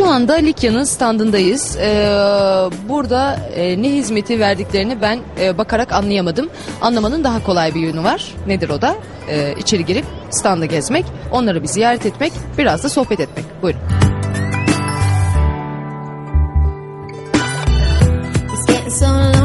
Şu anda Likya'nın standındayız. Ee, burada e, ne hizmeti verdiklerini ben e, bakarak anlayamadım. Anlamanın daha kolay bir yönü var. Nedir o da? Ee, içeri girip standa gezmek, onları bir ziyaret etmek, biraz da sohbet etmek. Buyurun. It's.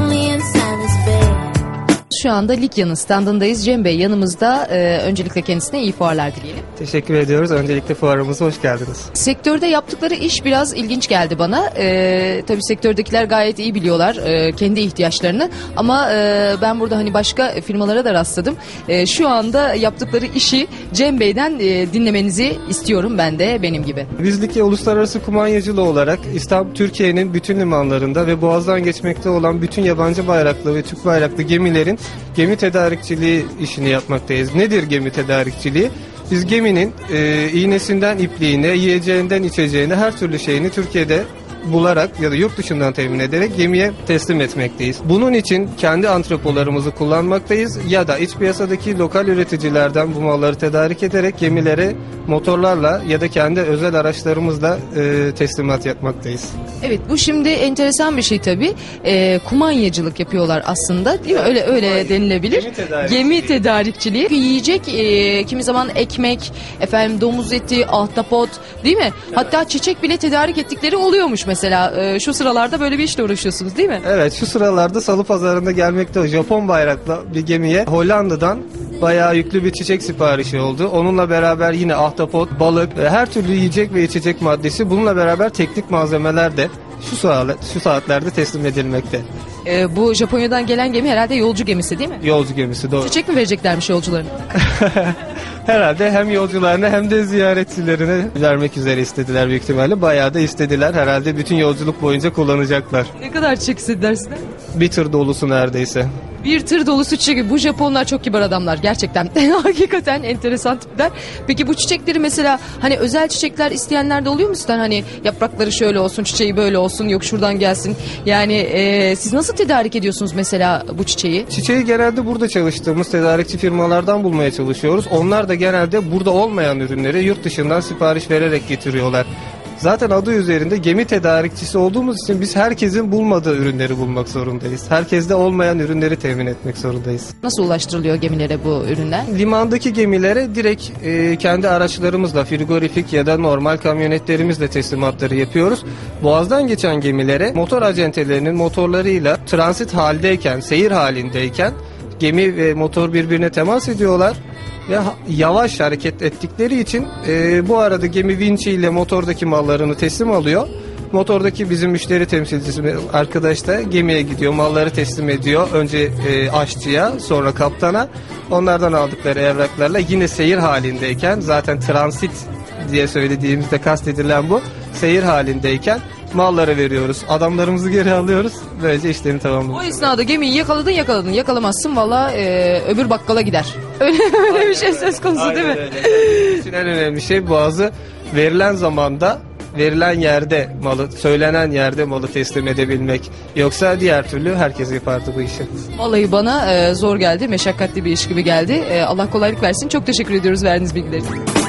Şu anda Likya'nın standındayız. Cem Bey yanımızda. Ee, öncelikle kendisine iyi fuarlar dileyelim. Teşekkür ediyoruz. Öncelikle fuarımıza hoş geldiniz. Sektörde yaptıkları iş biraz ilginç geldi bana. Ee, tabii sektördekiler gayet iyi biliyorlar e, kendi ihtiyaçlarını. Ama e, ben burada hani başka firmalara da rastladım. E, şu anda yaptıkları işi Cem Bey'den e, dinlemenizi istiyorum ben de benim gibi. Bizlik uluslararası kumanyacılığı olarak İstanbul Türkiye'nin bütün limanlarında ve boğazdan geçmekte olan bütün yabancı bayraklı ve Türk bayraklı gemilerin gemi tedarikçiliği işini yapmaktayız. Nedir gemi tedarikçiliği? Biz geminin e, iğnesinden ipliğine, yiyeceğinden içeceğine her türlü şeyini Türkiye'de bularak ya da yurt dışından temin ederek gemiye teslim etmekteyiz. Bunun için kendi antrepolarımızı kullanmaktayız ya da iç piyasadaki lokal üreticilerden bu malları tedarik ederek gemilere motorlarla ya da kendi özel araçlarımızla e, teslimat yapmaktayız. Evet bu şimdi enteresan bir şey tabii. E, kumanyacılık yapıyorlar aslında değil mi? Öyle öyle denilebilir. Gemi tedarikçiliği. Gemi tedarikçiliği. Yiyecek e, kimi zaman ekmek, efendim domuz eti, ahtapot değil mi? Hatta çiçek bile tedarik ettikleri oluyormuş mesela. E, şu sıralarda böyle bir işle uğraşıyorsunuz değil mi? Evet şu sıralarda salı pazarında gelmekte o Japon bayraklı bir gemiye Hollanda'dan bayağı yüklü bir çiçek siparişi oldu. Onunla beraber yine ahtapot, balık, e, her türlü yiyecek ve içecek maddesi bununla beraber teknik malzemeler de şu, saat, şu saatlerde teslim edilmekte. E, bu Japonya'dan gelen gemi herhalde yolcu gemisi değil mi? Yolcu gemisi doğru. Çiçek mi vereceklermiş yolcularına? Herhalde hem yolcularına hem de ziyaretçilerine vermek üzere istediler büyük ihtimalle. Bayağı da istediler. Herhalde bütün yolculuk boyunca kullanacaklar. ne kadar çiçek istediler sizden? Bir tır dolusu neredeyse. Bir tır dolusu çiçek. Bu Japonlar çok kibar adamlar gerçekten. Hakikaten enteresan tipler. Peki bu çiçekleri mesela hani özel çiçekler isteyenler de oluyor mu sizden? Hani yaprakları şöyle olsun, çiçeği böyle olsun, yok şuradan gelsin. Yani e, siz nasıl tedarik ediyorsunuz mesela bu çiçeği? Çiçeği genelde burada çalıştığımız tedarikçi firmalardan bulmaya çalışıyoruz. Onlar da genelde burada olmayan ürünleri yurt dışından sipariş vererek getiriyorlar. Zaten adı üzerinde gemi tedarikçisi olduğumuz için biz herkesin bulmadığı ürünleri bulmak zorundayız. Herkeste olmayan ürünleri temin etmek zorundayız. Nasıl ulaştırılıyor gemilere bu ürünler? Limandaki gemilere direkt e, kendi araçlarımızla frigorifik ya da normal kamyonetlerimizle teslimatları yapıyoruz. Boğazdan geçen gemilere motor acentelerinin motorlarıyla transit haldeyken, seyir halindeyken gemi ve motor birbirine temas ediyorlar ve yavaş hareket ettikleri için e, bu arada gemi vinçi ile motordaki mallarını teslim alıyor. Motordaki bizim müşteri temsilcisi arkadaş da gemiye gidiyor, malları teslim ediyor. Önce e, aşçıya, sonra kaptana. Onlardan aldıkları evraklarla yine seyir halindeyken zaten transit diye söylediğimizde kastedilen bu. Seyir halindeyken malları veriyoruz. Adamlarımızı geri alıyoruz. Böylece işlerini O tamamlıyoruz. esnada gemiyi yakaladın yakaladın yakalamazsın valla e, öbür bakkala gider. Öyle, öyle bir şey söz konusu değil mi? İçin en önemli şey boğazı verilen zamanda verilen yerde malı, söylenen yerde malı teslim edebilmek. Yoksa diğer türlü herkes yapardı bu işi. Vallahi bana e, zor geldi, meşakkatli bir iş gibi geldi. E, Allah kolaylık versin. Çok teşekkür ediyoruz verdiğiniz bilgiler için.